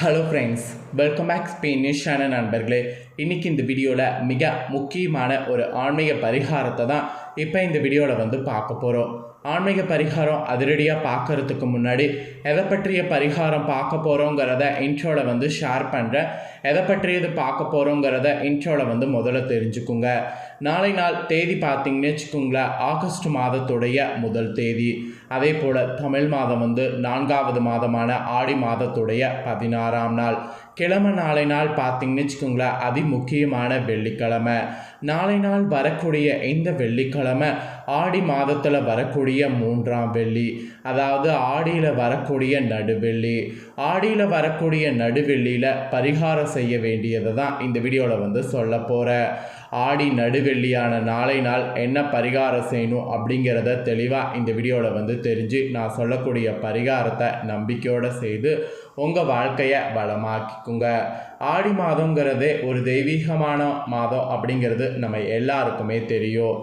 Hello friends welcome back ஸ்பெயினிஷான நண்பர்களே. இன்றைக்கி இந்த வீடியோவில் மிக முக்கியமான ஒரு ஆன்மீக பரிகாரத்தை தான் இப்போ இந்த வீடியோவில் வந்து பார்க்க போகிறோம் ஆன்மீக பரிகாரம் அதிரடியாக பார்க்கறதுக்கு முன்னாடி எதை பற்றிய பரிகாரம் பார்க்க போகிறோங்கிறத இன்ட்ரோவில் வந்து ஷேர் பண்ணுறேன் எதை பற்றியது பார்க்க போகிறோங்கிறத இன்ட்ரோவில் வந்து முதல்ல தெரிஞ்சுக்குங்க. நாளை நாள் தேதி பார்த்தீங்கன்னு வச்சுக்கோங்களேன் ஆகஸ்ட் மாதத்துடைய முதல் தேதி. அதே போல் தமிழ் மாதம் வந்து நான்காவது மாதமான ஆடி மாதத்துடைய பதினாறாம் நாள். கிழமை நாளை நாள் பார்த்தீங்கன்னு வச்சுக்கோங்களேன் அதி முக்கியமான வெள்ளிக்கிழமை. நாளை நாள் வரக்கூடிய இந்த வெள்ளிக்கிழமை ஆடி மாதத்தில் வரக்கூடிய மூன்றாம் வெள்ளி. அதாவது ஆடியில் வரக்கூடிய நடுவெள்ளி. ஆடியில் வரக்கூடிய நடுவெள்ளியில் பரிகாரம் செய்ய வேண்டியதை தான் இந்த வீடியோவில் வந்து சொல்ல போகிறேன் ஆடி நடுவெள்ளியான நாளை நாள் என்ன பரிகாரம் செய்யணும் அப்படிங்கிறத தெளிவாக இந்த வீடியோவில் வந்து தெரிஞ்சு நான் சொல்லக்கூடிய பரிகாரத்தை நம்பிக்கையோடு செய்து உங்கள் வாழ்க்கையை வளமாக்கிக்குங்க ஆடி மாதங்கிறதே ஒரு தெய்வீகமான மாதம் அப்படிங்கிறது நம்ம எல்லாருக்குமே தெரியும்.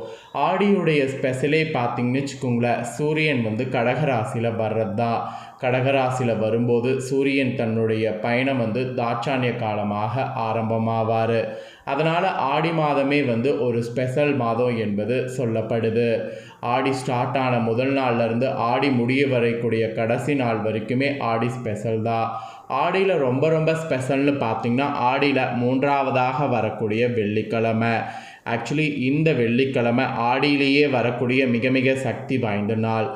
ஆடியுடைய ஸ்பெஷலே பார்த்திங்கன்னு வச்சுக்கோங்களேன் சூரியன் வந்து கடகராசியில் வர்றது தான் கடகராசியில் வரும்போது சூரியன் தன்னுடைய பயணம் வந்து தாட்சானிய காலமாக ஆரம்பமாவார். அதனால் ஆடி மாதமே வந்து ஒரு ஸ்பெஷல் மாதம் என்பது சொல்லப்படுது. ஆடி ஸ்டார்ட் ஆன முதல் நாள்லேருந்து ஆடி முடிய வரைக்கூடிய கடைசி நாள் வரைக்குமே ஆடி ஸ்பெஷல் தான் ஆடியில் ரொம்ப ரொம்ப ஸ்பெஷல்னு பார்த்திங்கன்னா ஆடியில் மூன்றாவதாக வரக்கூடிய வெள்ளிக்கிழமை. ஆக்சுவலி இந்த வெள்ளிக்கிழமை ஆடியிலேயே வரக்கூடிய மிக மிக சக்தி வாய்ந்த நாள்.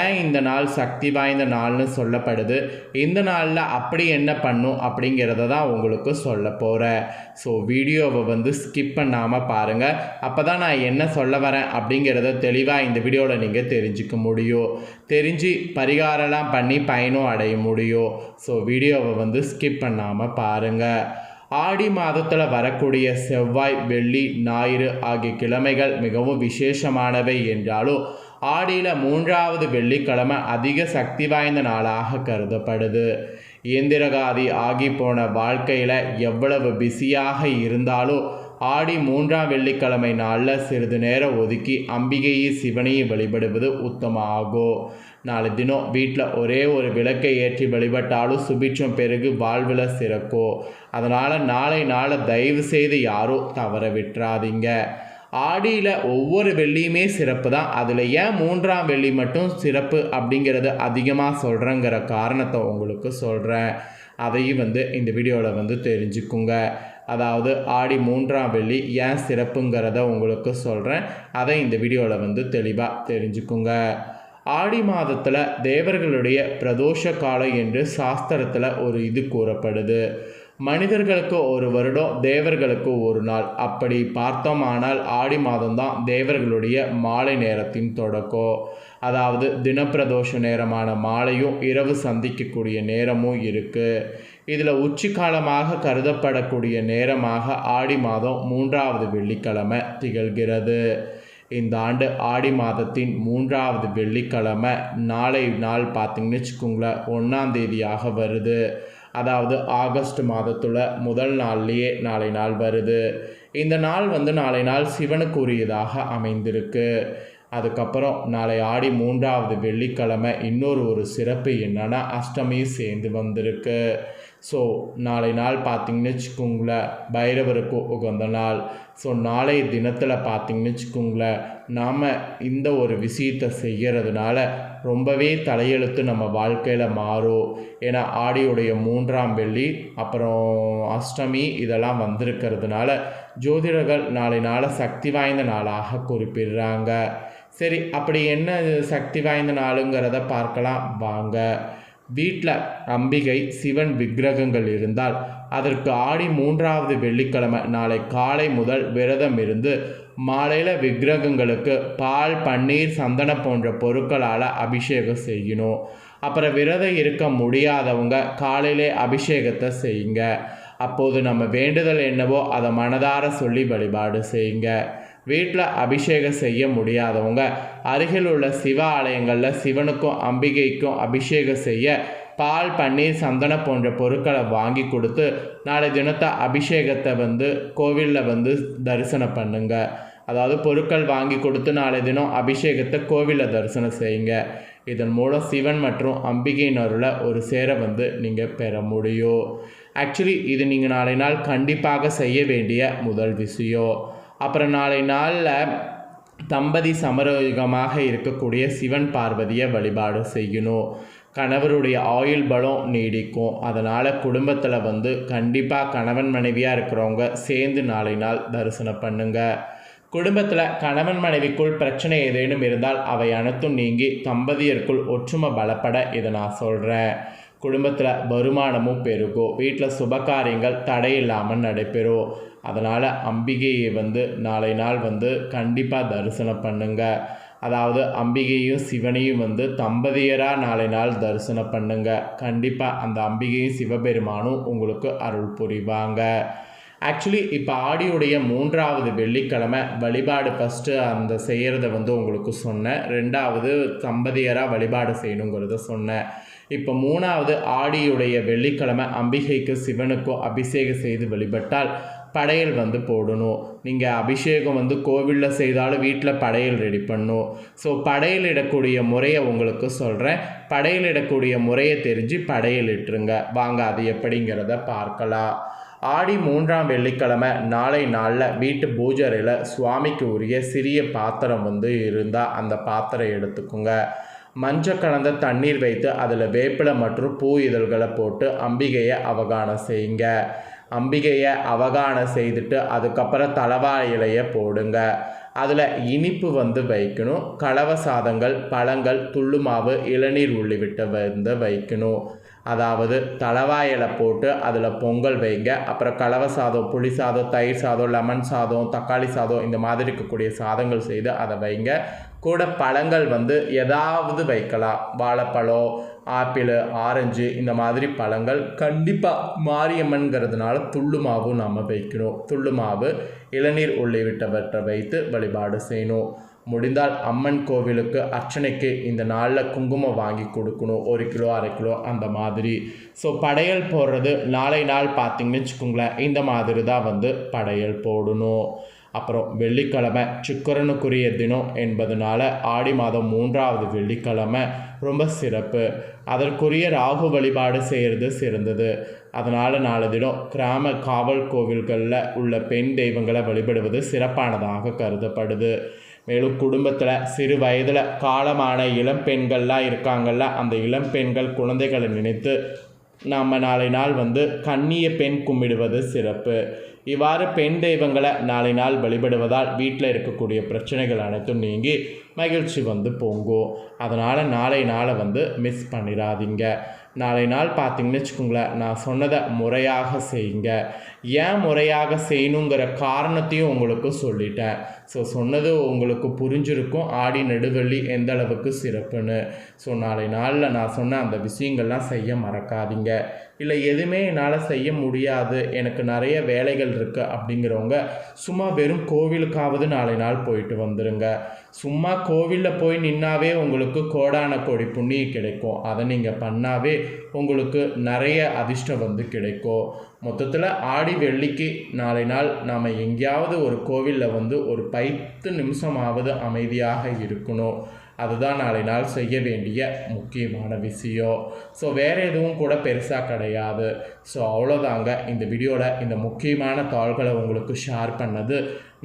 ஏன் இந்த நாள் சக்தி வாய்ந்த நாள்னு சொல்லப்படுது? இந்த நாளில் அப்படி என்ன பண்ணும் அப்படிங்கிறத தான் உங்களுக்கு சொல்ல போகிறேன் ஸோ வீடியோவை வந்து ஸ்கிப் பண்ணாமல் பாருங்கள் அப்போ தான் நான் என்ன சொல்ல வரேன் அப்படிங்கிறத தெளிவாக இந்த வீடியோவில் நீங்கள் தெரிஞ்சுக்க முடியும். தெரிஞ்சு பரிகாரம்லாம் பண்ணி பயனும் அடைய முடியும். ஸோ வீடியோவை வந்து ஸ்கிப் பண்ணாமல் பாருங்கள் ஆடி மாதத்தில் வரக்கூடிய செவ்வாய் வெள்ளி ஞாயிறு ஆகிய கிழமைகள் மிகவும் விசேஷமானவை என்றாலும் ஆடியில் மூன்றாவது வெள்ளிக்கிழமை அதிக சக்தி வாய்ந்த நாளாக கருதப்படுது. இயந்திரகாதி ஆகி போன வாழ்க்கையில் எவ்வளவு பிஸியாக இருந்தாலும் ஆடி மூன்றாம் வெள்ளிக்கிழமை நாளில் சிறிது நேரம் ஒதுக்கி அம்பிகையை சிவனையும் வழிபடுவது உத்தமாகும் நாலு தினம் வீட்டில் ஒரே ஒரு விளக்கை ஏற்றி வழிபட்டாலும் சுபிட்சம் பெருகு வாழ்வில் சிறக்கும் அதனால் நாளை நாளை தயவு செய்து யாரும் தவற விட்டுறாதீங்க ஆடியில் ஒவ்வொரு வெள்ளியுமே சிறப்பு தான். அதில் ஏன் மூன்றாம் வெள்ளி மட்டும் சிறப்பு அப்படிங்கிறது அதிகமாக சொல்கிறேங்கிற காரணத்தை உங்களுக்கு சொல்கிறேன் அதையும் வந்து இந்த வீடியோவில் வந்து தெரிஞ்சுக்குங்க. அதாவது ஆடி மூன்றாம் வெள்ளி ஏன் சிறப்புங்கிறத உங்களுக்கு சொல்கிறேன் அதை இந்த வீடியோவில் வந்து தெளிவாக தெரிஞ்சுக்குங்க. ஆடி மாதத்தில் தேவர்களுடைய பிரதோஷ காலம் என்று சாஸ்திரத்தில் ஒரு இது கூறப்படுது. மனிதர்களுக்கு ஒரு வருடம் தேவர்களுக்கு ஒரு நாள். அப்படி பார்த்தோமானால் ஆடி மாதம்தான் தேவர்களுடைய மாலை நேரத்தின் தொடக்கம். அதாவது தினப்பிரதோஷ நேரமான மாலையும் இரவு சந்திக்கக்கூடிய நேரமும் இருக்குது இதில் உச்சிக்காலமாக கருதப்படக்கூடிய நேரமாக ஆடி மாதம் மூன்றாவது வெள்ளிக்கிழமை திகழ்கிறது. இந்த ஆண்டு ஆடி மாதத்தின் மூன்றாவது வெள்ளிக்கிழமை நாளை நாள் பார்த்திங்கன்னு வச்சுக்கோங்களேன் ஒன்றாம் தேதியாக வருது. அதாவது ஆகஸ்ட் மாதத்தில் முதல் நாள்லேயே நாளை நாள் வருது. இந்த நாள் வந்து நாளை நாள் சிவனுக்கு உரியதாக அமைந்திருக்கு. அதுக்கப்புறம் நாளை ஆடி மூன்றாவது வெள்ளிக்கிழமை இன்னொரு ஒரு சிறப்பு என்னென்னா அஷ்டமி சேர்ந்து வந்திருக்கு. ஸோ நாளை நாள் பார்த்திங்கன்னு வச்சுக்கோங்களேன் பைரவருக்கு உகந்த நாள். ஸோ நாளைய தினத்தில் பார்த்திங்கன்னு வச்சுக்கோங்களேன் நாம் இந்த ஒரு விஷயத்தை செய்கிறதுனால ரொம்பவே தலையெழுத்து நம்ம வாழ்க்கையில் மாறும். ஏன்னா ஆடியுடைய மூன்றாம் வெள்ளி அப்புறம் அஷ்டமி இதெல்லாம் வந்திருக்கிறதுனால ஜோதிடர்கள் நாளை நாளை சக்தி வாய்ந்த நாளாக குறிப்பிடுறாங்க. சரி அப்படி என்ன சக்தி வாய்ந்த நாளுங்கிறத பார்க்கலாம். வாங்க. வீட்டில் அம்பிகை சிவன் விக்கிரகங்கள் இருந்தால் அதற்கு ஆடி மூன்றாவது வெள்ளிக்கிழமை நாளை காலை முதல் விரதம் இருந்து மாலையில் விக்கிரகங்களுக்கு பால் பன்னீர் சந்தனம் போன்ற பொருட்களால் அபிஷேகம் செய்யணும். அப்புறம் விரதம் இருக்க முடியாதவங்க காலையிலே அபிஷேகத்தை செய்யுங்க. அப்போது நம்ம வேண்டுதல் என்னவோ அதை மனதார சொல்லி வழிபாடு செய்யுங்க. வீட்டில் அபிஷேகம் செய்ய முடியாதவங்க. அருகில் உள்ள சிவ ஆலயங்களில் சிவனுக்கும் அம்பிகைக்கும் அபிஷேகம் செய்ய பால் பன்னீர் சந்தனம் போன்ற பொருட்களை வாங்கி கொடுத்து நாளை தினத்தை அபிஷேகத்தை வந்து கோவிலில் வந்து தரிசனம் பண்ணுங்க. அதாவது பொருட்கள் வாங்கி கொடுத்து நாளை தினம் அபிஷேகத்தை கோவிலில் தரிசனம் செய்யுங்க. இதன் மூலம் சிவன் மற்றும் அம்பிகையின் அருளை ஒரு சேர வந்து நீங்கள் பெற முடியும். ஆக்சுவலி இது நீங்கள் நாளை நாள் கண்டிப்பாக செய்ய வேண்டிய முதல் விஷயம். அப்புறம் நாளை நாளில் தம்பதி சமரோகமாக இருக்கக்கூடிய சிவன் பார்வதியை வழிபாடு செய்யணும். கணவருடைய ஆயுள் பலம் நீடிக்கும். அதனால் குடும்பத்தில் வந்து கண்டிப்பாக கணவன் மனைவியாக இருக்கிறவங்க சேர்ந்து நாளை நாள் தரிசனம் பண்ணுங்க. குடும்பத்தில் கணவன் மனைவிக்குள் பிரச்சனை ஏதேனும் இருந்தால் அவை அனைத்தும் நீங்கி தம்பதியருக்குள் ஒற்றுமை பலப்பட இதை நான் சொல்கிறேன் குடும்பத்தில் வருமானமும் பெருகும் வீட்டில் சுபகாரியங்கள் தடையில்லாமல் நடைபெறும் அதனால் அம்பிகையை வந்து நாளை நாள் வந்து கண்டிப்பாக தரிசனம் பண்ணுங்க. அதாவது அம்பிகையும் சிவனையும் வந்து தம்பதியராக நாளை நாள் தரிசனம் பண்ணுங்க. கண்டிப்பாக அந்த அம்பிகையும் சிவபெருமானும் உங்களுக்கு அருள் புரிவாங்க. ஆக்சுவலி இப்போ ஆடியுடைய மூன்றாவது வெள்ளிக்கிழமை வழிபாடு ஃபஸ்ட்டு அந்த செய்கிறத வந்து உங்களுக்கு சொன்னேன். ரெண்டாவது தம்பதியராக வழிபாடு செய்யணுங்கிறத சொன்னேன். இப்போ மூணாவது ஆடியுடைய வெள்ளிக்கிழமை அம்பிகைக்கு சிவனுக்கும் அபிஷேகம் செய்து வழிபட்டால் படையல் வந்து போடணும். நீங்கள் அபிஷேகம் வந்து கோவிலில் செய்தாலும் வீட்டில் படையல் ரெடி பண்ணும் ஸோ படையலிடக்கூடிய முறையை உங்களுக்கு சொல்கிறேன் படையலிடக்கூடிய முறையை தெரிஞ்சு படையல் இட்டுருங்க வாங்க அது எப்படிங்கிறத பார்க்கலாம். ஆடி மூன்றாம் வெள்ளிக்கிழமை நாளை நாளில் வீட்டு பூஜரையில் சுவாமிக்கு உரிய சிறிய பாத்திரம் வந்து இருந்தால் அந்த பாத்திரம் எடுத்துக்கோங்க. மஞ்சள் கலந்த தண்ணீர் வைத்து அதில் வேப்பிலை மற்றும் பூ இதழ்களை போட்டு அம்பிகையை அவகானம் செய்யுங்க. அம்பிகையை அவகானம் செய்துட்டு அதுக்கப்புறம் தலவா இலையை போடுங்க. அதில் இனிப்பு வந்து வைக்கணும். கலவை சாதங்கள் பழங்கள் துள்ளு மாவு இளநீர் உள்ளிவிட்டு வந்து வைக்கணும். அதாவது தலவாய் இலை போட்டு அதில் பொங்கல் வைங்க. அப்புறம் கலவை சாதம் புளி சாதம் தயிர் சாதம் லெமன் சாதம் தக்காளி சாதம் இந்த மாதிரி இருக்கக்கூடிய சாதங்கள் செய்து அதை வைங்க. கூட பழங்கள் வந்து ஏதாவது வைக்கலாம். வாழைப்பழம் ஆப்பிள் ஆரஞ்சு இந்த மாதிரி பழங்கள் கண்டிப்பாக மாரியம்மன்கிறதுனால துள்ளு மாவும் நம்ம வைக்கணும். துள்ளு மாவு இளநீர் உள்ளிவிட்டவற்றை வைத்து வழிபாடு செய்யணும். முடிந்தால் அம்மன் கோவிலுக்கு அர்ச்சனைக்கு இந்த நாளில் குங்குமம் வாங்கி கொடுக்கணும். ஒரு கிலோ அரை கிலோ அந்த மாதிரி. ஸோ படையல் போடுறது நாளை நாள் பார்த்திங்கன்னு வச்சுக்கோங்களேன். இந்த மாதிரி தான் வந்து படையல் போடணும். அப்புறம் வெள்ளிக்கிழமை சுக்கரனுக்குரிய தினம் என்பதனால ஆடி மாதம் மூன்றாவது வெள்ளிக்கிழமை. ரொம்ப சிறப்பு. அதற்குரிய ராகு வழிபாடு செய்கிறது சிறந்தது. அதனால் நாலு தினம் கிராம காவல் கோவில்களில் உள்ள பெண் தெய்வங்களை வழிபடுவது சிறப்பானதாக கருதப்படுது. மேலும் குடும்பத்தில் சிறு வயதில் காலமான இளம் பெண்கள்லாம் இருக்காங்கள்ல அந்த இளம் பெண்கள் குழந்தைகளை நினைத்து நம்ம நாளை நாள் வந்து கண்ணிய பெண் கும்பிடுவது சிறப்பு. இவ்வாறு பெண் தெய்வங்களை நாளை நாள் வழிபடுவதால் வீட்டில் இருக்கக்கூடிய பிரச்சனைகள் அனைத்தும் நீங்கி மகிழ்ச்சி வந்து பொங்கும். அதனால் நாளை நாளை வந்து மிஸ் பண்ணிடாதீங்க நாளை நாள் பார்த்தீங்கன்னு வச்சுக்கோங்களேன் நான் சொன்னதை முறையாக செய்யுங்க. ஏன் முறையாக செய்யணுங்கிற காரணத்தையும் உங்களுக்கு சொல்லிட்டேன். ஸோ சொன்னது உங்களுக்கு புரிஞ்சிருக்கும். ஆடி நெடுவள்ளி எந்த அளவுக்கு சிறப்புன்னு. ஸோ நாளை நாளில் நான் சொன்ன அந்த விஷயங்கள்லாம் செய்ய மறக்காதீங்க. இல்லை எதுவுமே என்னால் செய்ய முடியாது. எனக்கு நிறைய வேலைகள் இருக்குது அப்படிங்கிறவங்க சும்மா வெறும் கோவிலுக்காவது நாளை நாள் போயிட்டு வந்துடுங்க சும்மா கோவிலில் போய் நின்னாவே உங்களுக்கு கோடான கோடி புண்ணியம் கிடைக்கும். அதை நீங்கள் பண்ணாவே உங்களுக்கு நிறைய அதிர்ஷ்டம் வந்து கிடைக்கும். மொத்தத்தில் ஆடி வெள்ளிக்கு நாளை நாள் நாம் எங்கேயாவது ஒரு கோவிலில் வந்து ஒரு பத்து நிமிஷமாவது அமைதியாக இருக்கணும். அதுதான் நாளை நாள் செய்ய வேண்டிய முக்கியமான விஷயம். ஸோ வேறு எதுவும் கூட பெருசாக கிடையாது. ஸோ அவ்வளோதாங்க இந்த வீடியோவில் இந்த முக்கியமான தாள்களை உங்களுக்கு ஷேர் பண்ணது.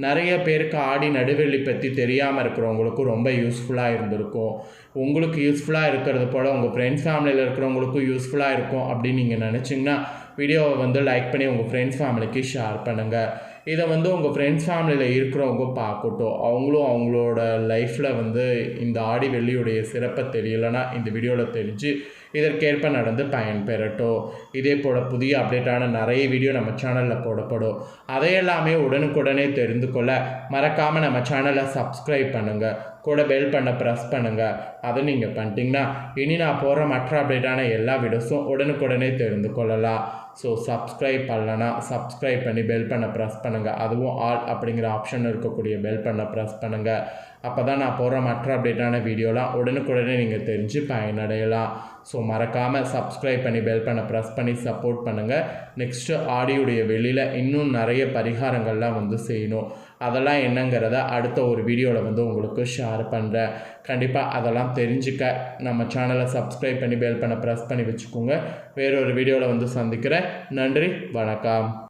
நிறைய பேருக்கு ஆடி நடுவெள்ளி பற்றி தெரியாமல் இருக்கிறவங்களுக்கும் ரொம்ப யூஸ்ஃபுல்லாக இருந்திருக்கும். உங்களுக்கு யூஸ்ஃபுல்லாக இருக்கிறது போல் உங்கள் ஃப்ரெண்ட்ஸ் ஃபேமிலியில் இருக்கிறவங்களுக்கும் யூஸ்ஃபுல்லாக இருக்கும் அப்படின்னு நீங்கள் நினச்சிங்கன்னா வீடியோவை வந்து லைக் பண்ணி உங்கள் ஃப்ரெண்ட்ஸ் ஃபேமிலிக்கு ஷேர் பண்ணுங்கள் இதை வந்து உங்கள் ஃப்ரெண்ட்ஸ் ஃபேமிலியில் இருக்கிறவங்க பார்க்கட்டும். அவங்களும் அவங்களோட லைஃப்பில் வந்து இந்த ஆடி வெள்ளியுடைய சிறப்பை தெரியலைன்னா இந்த வீடியோவில் தெரிஞ்சு இதற்கேற்ப நடந்து பயன்பெறட்டும். இதே போல் புதிய அப்டேட்டான நிறைய வீடியோ நம்ம சேனலில் போடப்படும். அதையெல்லாமே உடனுக்குடனே தெரிந்து கொள்ள மறக்காமல் நம்ம சேனலை சப்ஸ்கிரைப் பண்ணுங்கள் கூட பெல் பண்ண ப்ரெஸ் பண்ணுங்கள் அதை நீங்கள் பண்ணிட்டீங்கன்னா இனி நான் போகிற மற்ற அப்டேட்டான எல்லா வீடியோஸும் உடனுக்குடனே தெரிந்து கொள்ளலாம். ஸோ சப்ஸ்கிரைப் பண்ணலன்னா சப்ஸ்கிரைப் பண்ணி பெல் பண்ண ப்ரெஸ் பண்ணுங்கள் அதுவும் ஆல் அப்படிங்கிற ஆப்ஷன் இருக்கக்கூடிய பெல் பண்ண ப்ரெஸ் பண்ணுங்கள் அப்போ தான் நான் போடுற மற்ற அப்டேட்டான வீடியோலாம் உடனுக்குடனே நீங்கள் தெரிஞ்சு பயனடையலாம். ஸோ மறக்காமல் சப்ஸ்கிரைப் பண்ணி பெல் பண்ண ப்ரெஸ் பண்ணி சப்போர்ட் பண்ணுங்கள் நெக்ஸ்ட்டு ஆடியோடைய வெளியில் இன்னும் நிறைய பரிகாரங்கள்லாம் வந்து செய்யணும். அதெல்லாம் என்னங்கிறத அடுத்த ஒரு வீடியோவில் வந்து உங்களுக்கு ஷேர் பண்ணுறேன் கண்டிப்பாக அதெல்லாம் தெரிஞ்சுக்க. நம்ம சேனலை சப்ஸ்கிரைப் பண்ணி பெல் பண்ண ப்ரெஸ் பண்ணி வச்சுக்கோங்க. வேறொரு வீடியோவில் வந்து சந்திக்கிறேன். நன்றி வணக்கம்.